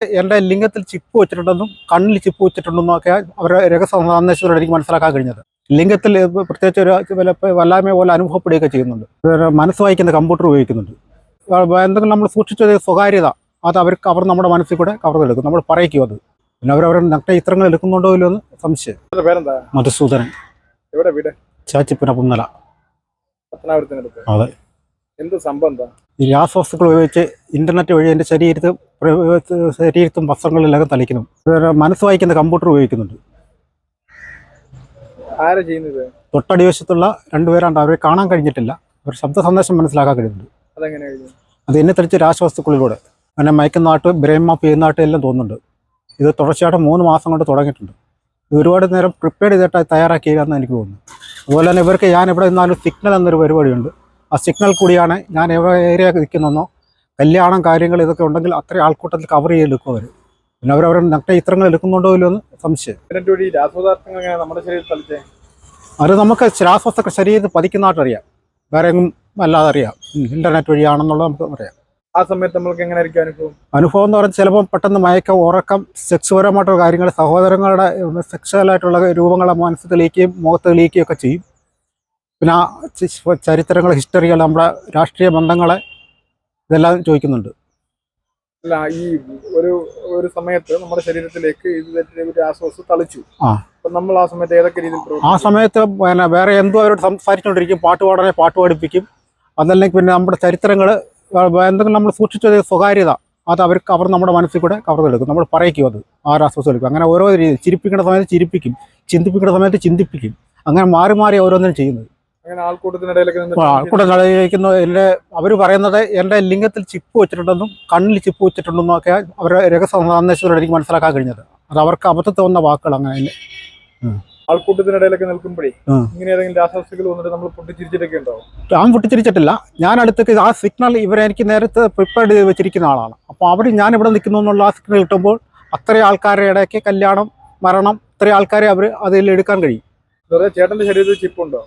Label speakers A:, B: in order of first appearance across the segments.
A: എന്റെ ലിംഗത്തിൽ ചിപ്പ് വെച്ചിട്ടുണ്ടെന്നും കണ്ണിൽ ചിപ്പ് വെച്ചിട്ടുണ്ടെന്നും ഒക്കെ അവരുടെ രഹസ്യസന്ദേശത്തിലൂടെ എനിക്ക് മനസ്സിലാക്കാൻ കഴിഞ്ഞത്. ലിംഗത്തിൽ പ്രത്യേകിച്ച് ഒരു വല്ല വല്ലായ്മ പോലെ അനുഭവപ്പെടുകയൊക്കെ ചെയ്യുന്നുണ്ട്. മനസ്സ് വായിക്കുന്ന കമ്പ്യൂട്ടർ ഉപയോഗിക്കുന്നുണ്ട്. എന്തെങ്കിലും നമ്മൾ സൂക്ഷിച്ച സ്വകാര്യത അത് അവർക്ക് അവർ നമ്മുടെ മനസ്സിൽ കൂടെ കവർന്നെടുക്കും നമ്മൾ പറയിക്കും അത്. പിന്നെ അവരവരുടെ നഗ്ന ചിത്രങ്ങൾ എടുക്കുന്നുണ്ടോ ഇല്ലോ എന്ന് സംശയം. മധുസൂദനൻ. ചാച്ചിപ്പുന പുന്നല. അതെ.
B: എന്ത് സംഭവം എന്താ?
A: ഈ രാസവസ്തുക്കൾ ഉപയോഗിച്ച് ഇന്റർനെറ്റ് വഴി എന്റെ ശരീരത്ത് ശരീരത്തും വസ്ത്രങ്ങളിലൊക്കെ തളിക്കുന്നു. മനസ്സ് വായിക്കുന്ന കമ്പ്യൂട്ടർ ഉപയോഗിക്കുന്നുണ്ട്.
B: ആരാ ചെയ്യുന്നത്?
A: തൊട്ടടി വശത്തുള്ള രണ്ടുപേരാണ്ട് അവരെ കാണാൻ കഴിഞ്ഞിട്ടില്ല. അവർ ശബ്ദ സന്ദേശം മനസ്സിലാക്കാൻ കഴിയുന്നുണ്ട് അത് എന്നെ തെളിച്ച് രാസവസ്തുക്കളിലൂടെ. എന്നെ മയക്കുന്നാട്ട് ബ്രെയിൻ മാപ്പ് ചെയ്യുന്നാട്ട് എല്ലാം തോന്നുന്നുണ്ട്. ഇത് തുടർച്ചയായിട്ട് മൂന്ന് മാസം കൊണ്ട് തുടങ്ങിയിട്ടുണ്ട്. ഇത് ഒരുപാട് നേരം പ്രിപ്പയർ ചെയ്തിട്ട് തയ്യാറാക്കിയെന്ന് എനിക്ക് തോന്നുന്നു. അതുപോലെ തന്നെ ഇവർക്ക് ഞാൻ ഇവിടെ നിന്നാലും സിഗ്നൽ എന്നൊരു പരിപാടിയുണ്ട്. ആ സിഗ്നൽ കൂടിയാണ് ഞാൻ എവിടെ ഏരിയ നിൽക്കുന്നതെന്നോ കല്യാണം കാര്യങ്ങൾ ഇതൊക്കെ ഉണ്ടെങ്കിൽ അത്രയും ആൾക്കൂട്ടത്തിൽ കവർ ചെയ്തെടുക്കും അവർ പിന്നെ അവരവരുടെ നഗ്ന ചിത്രങ്ങൾ എടുക്കുന്നുണ്ടോ ഇല്ലോ എന്ന് സംശയം. അത് നമുക്ക് രാസവസ്തുക്കൾ ശരീരത്തിൽ പതിക്കുന്നതായിട്ട് അറിയാം. വേറെ എങ്ങും അല്ലാതെ അറിയാം. ഇന്റർനെറ്റ് വഴിയാണെന്നുള്ളത് നമുക്ക് അറിയാം.
B: ആ സമയത്ത് നമ്മൾക്ക് എങ്ങനെ ആയിരിക്കും അനുഭവം?
A: അനുഭവം എന്ന് പറഞ്ഞാൽ ചിലപ്പോൾ പെട്ടെന്ന് മയക്കം ഉറക്കം സെക്സ്പരമായിട്ടുള്ള കാര്യങ്ങൾ സഹോദരങ്ങളുടെ സെക്സ്വലായിട്ടുള്ള രൂപങ്ങളെ മനസ്സ് തെളിയിക്കുകയും മുഖത്ത് തെളിയിക്കുകയും ഒക്കെ ചെയ്യും. പിന്നെ ആ ചരിത്രങ്ങൾ ഹിസ്റ്ററികൾ നമ്മുടെ രാഷ്ട്രീയ ബന്ധങ്ങളെ ഇതെല്ലാം ചോദിക്കുന്നുണ്ട്.
B: അല്ല ഈ ഒരു ഒരു സമയത്ത് നമ്മുടെ ശരീരത്തിലേക്ക് ഇത് രാസവസ്തു തളിച്ചു. അപ്പൊ നമ്മൾ ആ സമയത്ത് ഏതൊക്കെ രീതിയിൽ
A: ആ? സമയത്ത് പിന്നെ വേറെ എന്തോ അവരോട് സംസാരിച്ചുകൊണ്ടിരിക്കും പാട്ട് പാടാനെ പാട്ട് പാടിപ്പിക്കും. അതല്ലെങ്കിൽ പിന്നെ നമ്മുടെ ചരിത്രങ്ങൾ എന്തെങ്കിലും നമ്മൾ സൂക്ഷിച്ചത് സ്വകാര്യത അത് അവർക്ക് അവർ നമ്മുടെ മനസ്സിൽ കൂടെ കവർന്നെടുക്കും നമ്മൾ പറയിക്കും അത് ആ രാസവസ്തു എടുക്കും. അങ്ങനെ ഓരോ രീതി ചിരിപ്പിക്കേണ്ട സമയത്ത് ചിരിപ്പിക്കും ചിന്തിപ്പിക്കേണ്ട സമയത്ത് ചിന്തിപ്പിക്കും. അങ്ങനെ മാറി മാറി ഓരോന്നിനും ചെയ്യുന്നത്.
B: ആൾക്കൂട്ടത്തിനിടയിലൊക്കെ
A: എന്റെ അവർ പറയുന്നത് എന്റെ ലിംഗത്തിൽ ചിപ്പ് വെച്ചിട്ടുണ്ടെന്നും കണ്ണിൽ ചിപ്പ് വെച്ചിട്ടുണ്ടെന്നും ഒക്കെ അവരുടെ രഹസ്യ സന്ദേശത്തിലൂടെ എനിക്ക് മനസ്സിലാക്കാൻ കഴിഞ്ഞത്. അത് അവർക്ക് അബദ്ധത്തിൽ വന്ന വാക്കുകൾ അങ്ങനെ
B: ആൾക്കൂട്ടത്തിനിടയിലൊക്കെ നിൽക്കുമ്പോഴേ ഇങ്ങനെ ഏതെങ്കിലും രാസവസ്തുക്കൾ വന്നിട്ട് നമ്മൾ പൊട്ടിച്ചിരിച്ചിട്ടൊക്കെ ഉണ്ടാവും
A: ഞാൻ പൊട്ടിച്ചിരിച്ചിട്ടില്ല. ഞാൻ അടുത്തേക്ക് ആ സിഗ്നൽ ഇവരെ എനിക്ക് നേരത്തെ പ്രിപ്പയർഡ് ചെയ്ത് വെച്ചിരിക്കുന്ന ആളാണ്. അപ്പോൾ അവർ ഞാൻ ഇവിടെ നിൽക്കുന്നു എന്നുള്ള ആ സിഗ്നൽ കിട്ടുമ്പോൾ അത്രയും ആൾക്കാരുടെ ഇടയ്ക്ക് കല്യാണം മരണം ഇത്രയും ആൾക്കാരെ അവർ അതിൽ എടുക്കാൻ കഴിയും.
B: ചേട്ടന്റെ ശരീരത്തിൽ ചിപ്പ് ഉണ്ടോ.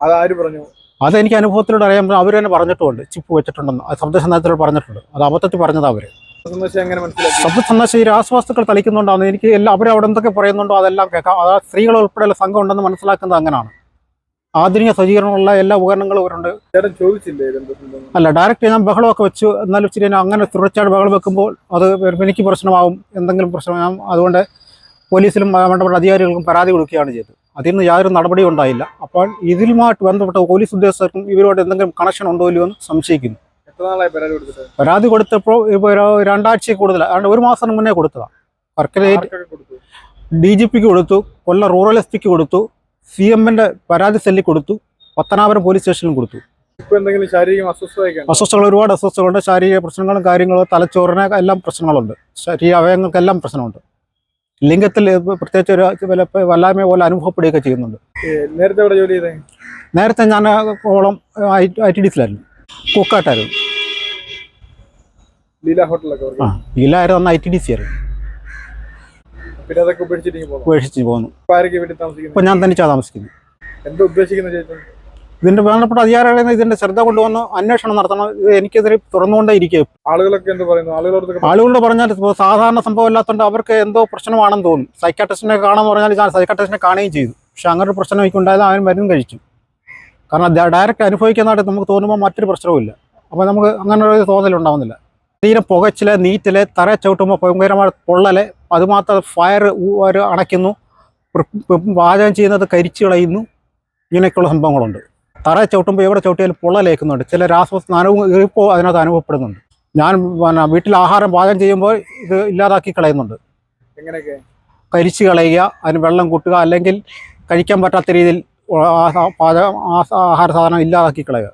A: ഉണ്ട്
B: അത് ആര് പറഞ്ഞു?
A: അതെനിക്ക് അനുഭവത്തിലൂടെ അറിയാൻ അവർ തന്നെ പറഞ്ഞിട്ടുണ്ട്. ചിപ്പ് വെച്ചിട്ടുണ്ടെന്ന്. അത് ശബ്ദസന്ദേശത്തിലൂടെ പറഞ്ഞിട്ടുണ്ട്. അത് അബദ്ധത്തിൽ പറഞ്ഞതാ അവർ.
B: സന്ദേശം
A: ശബ്ദസന്ദേശം ഈ രാസവസ്തുക്കൾ തളിക്കുന്നുണ്ടാന്ന് എനിക്ക് എല്ലാം അവർ അവിടെ എന്തൊക്കെ പറയുന്നുണ്ടോ അതെല്ലാം കേൾക്കാം. അത് സ്ത്രീകൾ ഉൾപ്പെടെയുള്ള സംഘം ഉണ്ടെന്ന് മനസ്സിലാക്കുന്നത് അങ്ങനെയാണ് ആധുനിക സജ്ജീകരണമുള്ള എല്ലാ ഉപകരണങ്ങളും ഇവരുണ്ട് അല്ല ഡയറക്റ്റ് ഞാൻ ബഹളമൊക്കെ വെച്ചു എന്നാലും ഞാൻ അങ്ങനെ തുടർച്ചയായിട്ട് ബഹളം വെക്കുമ്പോൾ അത് എനിക്ക് പ്രശ്നമാവും. എന്തെങ്കിലും പ്രശ്നമാകും അതുകൊണ്ട് പോലീസിലും ബന്ധപ്പെട്ട അധികാരികൾക്കും പരാതി കൊടുക്കുകയാണ് ചെയ്തത്. അതിൽ നിന്ന് യാതൊരു നടപടിയും ഉണ്ടായില്ല. അപ്പോൾ ഇതിലുമായിട്ട് ബന്ധപ്പെട്ട പോലീസ് ഉദ്യോഗസ്ഥർക്കും ഇവരോട് എന്തെങ്കിലും കണക്ഷൻ ഉണ്ടോ ഇല്ലയോ എന്ന് സംശയിക്കുന്നു.
B: എത്ര നാളായി പരാതി
A: കൊടുത്തപ്പോൾ ഇപ്പോൾ രണ്ടാഴ്ച കൂടുതൽ അതുകൊണ്ട് ഒരു മാസം മുന്നേ കൊടുത്തതാണ്
B: വർക്കലേറ്റ്
A: ഡി ജി പിക്ക് കൊടുത്തു കൊല്ലം റൂറൽ എസ് പിക്ക് കൊടുത്തു സി എമ്മിന്റെ പരാതി സെല്ലിൽ കൊടുത്തു പത്തനാപുരം പോലീസ് സ്റ്റേഷനിലും കൊടുത്തു.
B: ഇപ്പൊ എന്തെങ്കിലും ശാരീരിക അസ്വസ്ഥതയൊക്കെ ഉണ്ടോ?
A: അസ്വസ്ഥകൾ ഒരുപാട് അസ്വസ്ഥകളുണ്ട് ശാരീരിക പ്രശ്നങ്ങളും കാര്യങ്ങളും തലച്ചോറിന് എല്ലാം പ്രശ്നങ്ങളുണ്ട്. ശരീര അവയവങ്ങൾക്കെല്ലാം പ്രശ്നമുണ്ട്. ലിംഗത്തിൽ പ്രത്യേകിച്ച് ഒരു ചിലപ്പോൾ വല്ലായ്മ പോലെ അനുഭവപ്പെടുകയൊക്കെ ചെയ്യുന്നുണ്ട്.
B: നേരത്തെ എവിടെ ജോലി ചെയ്തേ?
A: നേരത്തെ ഞാൻ കോളം ഐ ടി ഡി സിലായിരുന്നു കുക്കായിട്ടായിരുന്നു
B: ലീല ഹോട്ടലൊക്കെ
A: ആ ആയിരുന്നു അന്ന് ഐ ടി ഡി സി ആയിരുന്നു
B: പിന്നെ അതൊക്കെ ഉപേക്ഷിച്ചിട്ട്
A: ഉപേക്ഷിച്ച് പോകുന്നു
B: ഇപ്പൊ
A: ഞാൻ തനിച്ചാണ് താമസിക്കുന്നത്
B: എന്താ ഉദ്ദേശിക്കുന്നത് ചേച്ചി?
A: ഇതിന്റെ ബന്ധപ്പെട്ട അധികാരികളെ ഇതിന്റെ ശ്രദ്ധ കൊണ്ടുവന്ന് അന്വേഷണം നടത്തണം. ഇത് എനിക്കെതിരെ തുറന്നുകൊണ്ടേ ഇരിക്കും
B: ആളുകളൊക്കെ എന്ത് പറയുന്നു?
A: ആളുകളോട് പറഞ്ഞാൽ സാധാരണ സംഭവം ഇല്ലാത്തതുകൊണ്ട് അവർക്ക് എന്തോ പ്രശ്നമാണെന്ന് തോന്നും. സൈക്കാട്രിസ്റ്റിനെ കാണാമെന്ന് പറഞ്ഞാൽ ഞാൻ സൈക്കാട്രിസ്റ്റിനെ കാണുകയും ചെയ്തു. പക്ഷെ അങ്ങനെ ഒരു പ്രശ്നം എനിക്ക് ഉണ്ടായത് അവൻ മരുന്ന് കഴിച്ചു കാരണം ഡയറക്റ്റ് അനുഭവിക്കുന്നതായിട്ട് നമുക്ക് തോന്നുമ്പോൾ മറ്റൊരു പ്രശ്നവുമില്ല അപ്പോൾ നമുക്ക് അങ്ങനെ ഒരു തോന്നലുണ്ടാവുന്നില്ല തീരെ പുകച്ചിൽ നീറ്റിൽ തറ ചവിട്ടുമ്പോൾ ഭയങ്കരമായ പൊള്ളൽ അതുമാത്രം ഫയർ അണയ്ക്കുന്നു. പ്ര- പാചകം ചെയ്യുന്നത് കരിച്ചു കളയുന്നു. ഇങ്ങനെയൊക്കെയുള്ള സംഭവങ്ങളുണ്ട്. തറ ചവിട്ടുമ്പോൾ എവിടെ ചവിട്ടിയാലും പൊള്ളലേക്കുന്നുണ്ട് ചില രാസവസ്തു നനവും ഈർപ്പോ അതിനകത്ത് അനുഭവപ്പെടുന്നുണ്ട്. ഞാൻ പിന്നെ വീട്ടിൽ ആഹാരം പാചകം ചെയ്യുമ്പോൾ ഇത് ഇല്ലാതാക്കി കളയുന്നുണ്ട്.
B: എങ്ങനെയൊക്കെ?
A: കരിച്ചു കളയുക അതിന് വെള്ളം കൂട്ടുക അല്ലെങ്കിൽ കഴിക്കാൻ പറ്റാത്ത രീതിയിൽ പാചകം ആഹാര സാധനം ഇല്ലാതാക്കി കളയുക.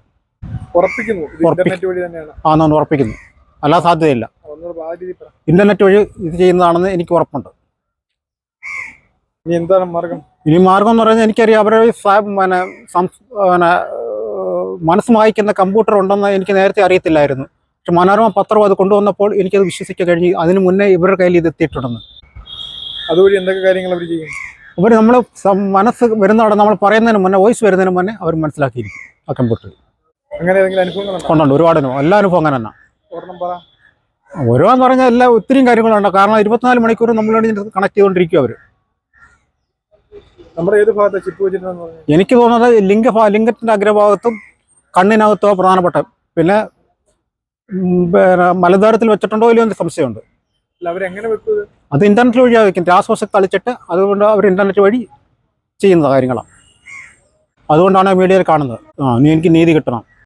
A: ആണെന്ന് ഉറപ്പിക്കുന്നു അല്ലാതെ സാധ്യതയില്ല. ഇന്റർനെറ്റ് വഴി ഇത് ചെയ്യുന്നതാണെന്ന് എനിക്ക് ഉറപ്പുണ്ട്.
B: ഇനി എന്താണ് മാർഗം?
A: ഇനി മാർഗം എന്ന് പറഞ്ഞാൽ എനിക്കറിയാം അവരുടെ പിന്നെ സംസ് പിന്നെ മനസ്സ് വായിക്കുന്ന കമ്പ്യൂട്ടർ ഉണ്ടെന്ന് എനിക്ക് നേരത്തെ അറിയത്തില്ലായിരുന്നു. പക്ഷെ മനോരമ പത്രം അത് കൊണ്ടുവന്നപ്പോൾ എനിക്കത് വിശ്വസിക്കാൻ കഴിഞ്ഞു അതിന് മുന്നേ ഇവരുടെ കയ്യിൽ ഇത് എത്തിയിട്ടുണ്ടെന്ന്.
B: അതുവഴി എന്തൊക്കെ കാര്യങ്ങൾ അവർ ചെയ്യും?
A: അവർ നമ്മൾ മനസ്സ് വരുന്നവിടെ നമ്മൾ പറയുന്നതിന് മുന്നേ വോയിസ് വരുന്നതിന് മുന്നേ അവർ മനസ്സിലാക്കിയിരിക്കും ആ കമ്പ്യൂട്ടറിൽ
B: അങ്ങനെ അനുഭവങ്ങളുണ്ടോ
A: കൊണ്ടുണ്ട് ഒരുപാട് അനുഭവം എല്ലാ അനുഭവം അങ്ങനെ തന്നെ. ഓരോന്ന് പറഞ്ഞാൽ എല്ലാ ഒത്തിരിയും കാര്യങ്ങളുണ്ട്. കാരണം ഇരുപത്തിനാല് മണിക്കൂർ നമ്മളോട് കണക്ട് ചെയ്തുകൊണ്ടിരിക്കും അവർ.
B: നമ്മുടെ ഏത് ഭാഗത്തെ ചിപ്പ് വെച്ചിട്ടുണ്ടെന്ന് പറഞ്ഞു?
A: എനിക്ക് തോന്നുന്നത് ലിംഗ ലിംഗത്തിന്റെ അഗ്രഭാഗത്തും കണ്ണിനകത്തോ പ്രധാനപ്പെട്ട പിന്നെ മലദ്വാരത്തിൽ വെച്ചിട്ടുണ്ടോ ഇല്ലയോ എന്ന് സംശയമുണ്ട്.
B: അവരെങ്ങനെ വെക്കുന്നത്
A: അത് ഇന്റർനെറ്റ് വഴിയാണ് വെക്കും രാസവശം തളിച്ചിട്ട് അതുകൊണ്ട് അവർ ഇന്റർനെറ്റ് വഴി ചെയ്യുന്ന കാര്യങ്ങളാണ്. അതുകൊണ്ടാണ് മീഡിയയിൽ കാണുന്നത്. ആ നീ എനിക്ക് നീതി കിട്ടണം.